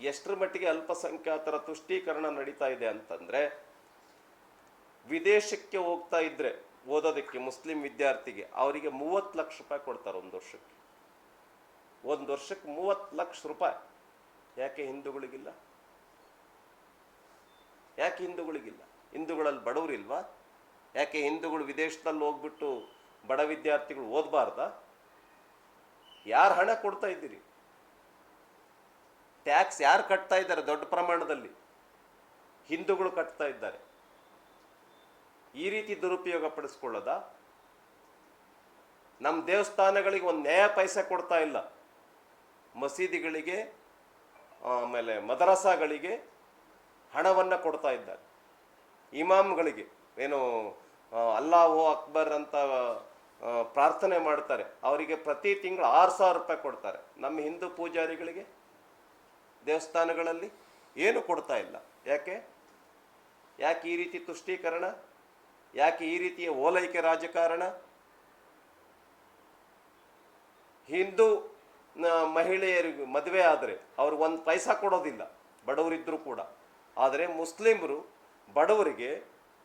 ಎಷ್ಟರ ಮಟ್ಟಿಗೆ ಅಲ್ಪಸಂಖ್ಯಾತರ ತುಷ್ಟೀಕರಣ ನಡೀತಾ ಇದೆ ಅಂತಂದ್ರೆ, ವಿದೇಶಕ್ಕೆ ಹೋಗ್ತಾ ಇದ್ರೆ ಓದೋದಕ್ಕೆ ಮುಸ್ಲಿಂ ವಿದ್ಯಾರ್ಥಿಗೆ ಅವರಿಗೆ ಮೂವತ್ತು ಲಕ್ಷ ರೂಪಾಯಿ ಕೊಡ್ತಾರೆ ಒಂದು ವರ್ಷಕ್ಕೆ. ಒಂದು ವರ್ಷಕ್ಕೆ ಮೂವತ್ತು ಲಕ್ಷ ರೂಪಾಯಿ. ಯಾಕೆ ಹಿಂದೂಗಳಿಗಿಲ್ಲ? ಯಾಕೆ ಹಿಂದೂಗಳಿಗಿಲ್ಲ? ಹಿಂದೂಗಳಲ್ಲಿ ಬಡವರಿಲ್ವಾ? ಯಾಕೆ ಹಿಂದೂಗಳು ವಿದೇಶದಲ್ಲಿ ಹೋಗ್ಬಿಟ್ಟು ಬಡ ವಿದ್ಯಾರ್ಥಿಗಳು ಓದಬಾರ್ದ? ಯಾರು ಹಣ ಕೊಡ್ತಾ ಇದ್ದೀರಿ? ಟ್ಯಾಕ್ಸ್ ಯಾರು ಕಟ್ತಾ ಇದ್ದಾರೆ ದೊಡ್ಡ ಪ್ರಮಾಣದಲ್ಲಿ? ಹಿಂದೂಗಳು ಕಟ್ತಾ ಇದ್ದಾರೆ. ಈ ರೀತಿ ದುರುಪಯೋಗ ಪಡಿಸ್ಕೊಳ್ಳೋದ? ನಮ್ಮ ದೇವಸ್ಥಾನಗಳಿಗೆ ಒಂದು ನ್ಯಾಯ ಪೈಸೆ ಕೊಡ್ತಾ ಇಲ್ಲ. ಮಸೀದಿಗಳಿಗೆ, ಆಮೇಲೆ ಮದರಸಾಗಳಿಗೆ ಹಣವನ್ನು ಕೊಡ್ತಾ ಇದ್ದಾರೆ. ಇಮಾಮ್ಗಳಿಗೆ, ಏನು ಅಲ್ಲಾಹು ಅಕ್ಬರ್ ಅಂತ ಪ್ರಾರ್ಥನೆ ಮಾಡ್ತಾರೆ. ಅವರಿಗೆ ಪ್ರತಿ ತಿಂಗಳು ಆರು ಸಾವಿರ ರೂಪಾಯಿ ಕೊಡ್ತಾರೆ. ನಮ್ಮ ಹಿಂದೂ ಪೂಜಾರಿಗಳಿಗೆ ದೇವಸ್ಥಾನಗಳಲ್ಲಿ ಏನು ಕೊಡ್ತಾ ಇಲ್ಲ. ಯಾಕೆ? ಯಾಕೆ ಈ ರೀತಿ ತುಷ್ಟೀಕರಣ? ಯಾಕೆ ಈ ರೀತಿಯ ಓಲೈಕೆ ರಾಜಕಾರಣ? ಹಿಂದೂ ಮಹಿಳೆಯರಿಗೂ ಮದುವೆ ಆದರೆ ಅವ್ರಿಗೆ ಒಂದು ಪೈಸಾ ಕೊಡೋದಿಲ್ಲ ಬಡವರಿದ್ದರೂ ಕೂಡ. ಆದರೆ ಮುಸ್ಲಿಮರು ಬಡವರಿಗೆ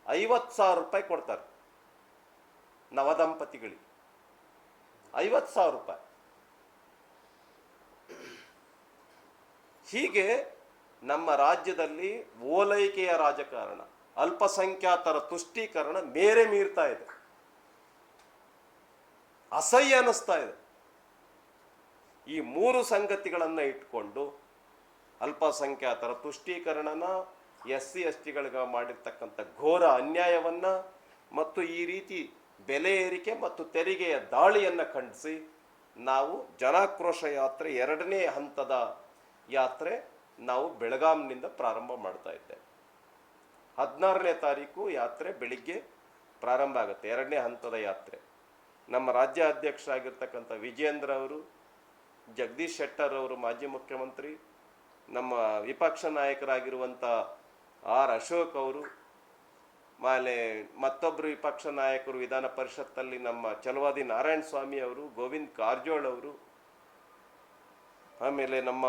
ಐವತ್ತು ಸಾವಿರ ರೂಪಾಯಿ ಕೊಡ್ತಾರೆ ನವದಂಪತಿಗಳಿಗೆ. ಐವತ್ತು ಸಾವಿರ ರೂಪಾಯಿ. ಹೀಗೆ ನಮ್ಮ ರಾಜ್ಯದಲ್ಲಿ ಓಲೈಕೆಯ ರಾಜಕಾರಣ, ಅಲ್ಪಸಂಖ್ಯಾತರ ತುಷ್ಟೀಕರಣ ಮೇರೆ ಮೀರ್ತಾ ಇದೆ. ಅಸಹ್ಯ ಅನ್ನಿಸ್ತಾ ಇದೆ. ಈ ಮೂರು ಸಂಗತಿಗಳನ್ನು ಇಟ್ಕೊಂಡು ಅಲ್ಪಸಂಖ್ಯಾತರ ತುಷ್ಟೀಕರಣನ ಎಸ್ ಸಿ ಎಸ್ ಟಿಗಳಿಗೆ ಮಾಡಿರ್ತಕ್ಕಂಥ ಘೋರ ಅನ್ಯಾಯವನ್ನ ಮತ್ತು ಈ ರೀತಿ ಬೆಲೆ ಏರಿಕೆ ಮತ್ತು ತೆರಿಗೆಯ ದಾಳಿಯನ್ನು ಖಂಡಿಸಿ ನಾವು ಜನಾಕ್ರೋಶ ಯಾತ್ರೆ ಎರಡನೇ ಹಂತದ ಯಾತ್ರೆ ನಾವು ಬೆಳಗಾಂನಿಂದ ಪ್ರಾರಂಭ ಮಾಡ್ತಾ ಇದ್ದೇವೆ ಹದಿನಾರನೇ ತಾರೀಕು ಯಾತ್ರೆ ಬೆಳಿಗ್ಗೆ ಪ್ರಾರಂಭ ಆಗುತ್ತೆ, ಎರಡನೇ ಹಂತದ ಯಾತ್ರೆ. ನಮ್ಮ ರಾಜ್ಯ ಅಧ್ಯಕ್ಷರಾಗಿರ್ತಕ್ಕಂಥ ವಿಜೇಂದ್ರ ಅವರು, ಜಗದೀಶ್ ಶೆಟ್ಟರ್ ಅವರು ಮಾಜಿ ಮುಖ್ಯಮಂತ್ರಿ, ನಮ್ಮ ವಿಪಕ್ಷ ನಾಯಕರಾಗಿರುವಂಥ ಆರ್ ಅಶೋಕ್ ಅವರು, ಆಮೇಲೆ ಮತ್ತೊಬ್ಬರು ವಿಪಕ್ಷ ನಾಯಕರು ವಿಧಾನ ಪರಿಷತ್ತಲ್ಲಿ ನಮ್ಮ ಚಲವಾದಿ ನಾರಾಯಣ ಸ್ವಾಮಿ ಅವರು, ಗೋವಿಂದ್ ಕಾರಜೋಳ್ ಅವರು, ಆಮೇಲೆ ನಮ್ಮ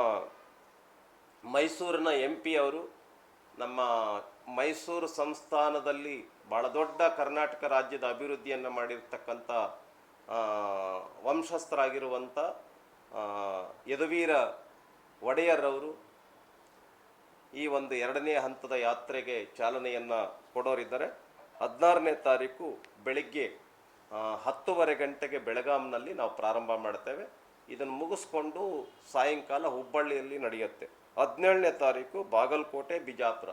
ಮೈಸೂರಿನ ಎಂ ಪಿ ಅವರು ನಮ್ಮ ಮೈಸೂರು ಸಂಸ್ಥಾನದಲ್ಲಿ ಭಾಳ ದೊಡ್ಡ ಕರ್ನಾಟಕ ರಾಜ್ಯದ ಅಭಿವೃದ್ಧಿಯನ್ನು ಮಾಡಿರ್ತಕ್ಕಂಥ ವಂಶಸ್ಥರಾಗಿರುವಂಥ ಯದುವೀರ ಒಡೆಯರ್ರವರು ಈ ಒಂದು ಎರಡನೇ ಹಂತದ ಯಾತ್ರೆಗೆ ಚಾಲನೆಯನ್ನು ಕೊಡೋರಿದ್ದಾರೆ. ಹದಿನಾರನೇ ತಾರೀಕು ಬೆಳಿಗ್ಗೆ ಹತ್ತುವರೆ ಗಂಟೆಗೆ ಬೆಳಗಾಂನಲ್ಲಿ ನಾವು ಪ್ರಾರಂಭ ಮಾಡ್ತೇವೆ. ಇದನ್ನು ಮುಗಿಸ್ಕೊಂಡು ಸಾಯಂಕಾಲ ಹುಬ್ಬಳ್ಳಿಯಲ್ಲಿ ನಡೆಯುತ್ತೆ. ಹದಿನೇಳನೇ ತಾರೀಕು ಬಾಗಲಕೋಟೆ, ಬಿಜಾಪುರ.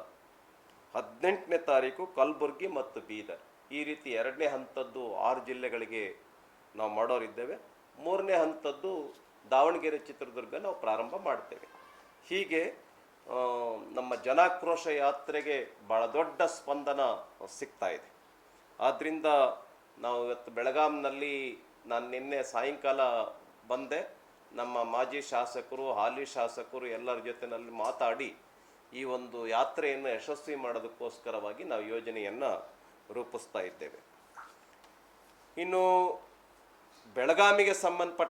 ಹದಿನೆಂಟನೇ ತಾರೀಕು ಕಲಬುರ್ಗಿ ಮತ್ತು ಬೀದರ್. ಈ ರೀತಿ ಎರಡನೇ ಹಂತದ್ದು ಆರು ಜಿಲ್ಲೆಗಳಿಗೆ ನಾವು ಮಾಡೋರಿದ್ದೇವೆ. ಮೂರನೇ ಹಂತದ್ದು ದಾವಣಗೆರೆ, ಚಿತ್ರದುರ್ಗ ನಾವು ಪ್ರಾರಂಭ ಮಾಡ್ತೇವೆ. ಹೀಗೆ ನಮ್ಮ ಜನಾಕ್ರೋಶ ಯಾತ್ರೆಗೆ ಭಾಳ ದೊಡ್ಡ ಸ್ಪಂದನ ಸಿಗ್ತಾ ಇದೆ. ಆದ್ದರಿಂದ ನಾವು ಇವತ್ತು ಬೆಳಗಾಂನಲ್ಲಿ ನಾನು ನಿನ್ನೆ ಸಾಯಂಕಾಲ ಬಂದೆ. ನಮ್ಮ ಮಾಜಿ ಶಾಸಕರು, ಹಾಲಿ ಶಾಸಕರು ಎಲ್ಲರ ಜೊತೆನಲ್ಲಿ ಮಾತಾಡಿ ಈ ಒಂದು ಯಾತ್ರೆಯನ್ನು ಯಶಸ್ವಿ ಮಾಡೋದಕ್ಕೋಸ್ಕರವಾಗಿ ನಾವು ಯೋಜನೆಯನ್ನು ರೂಪಿಸ್ತಾ ಇದ್ದೇವೆ. ಇನ್ನು ಬೆಳಗಾಮಿಗೆ ಸಂಬಂಧಪಟ್ಟ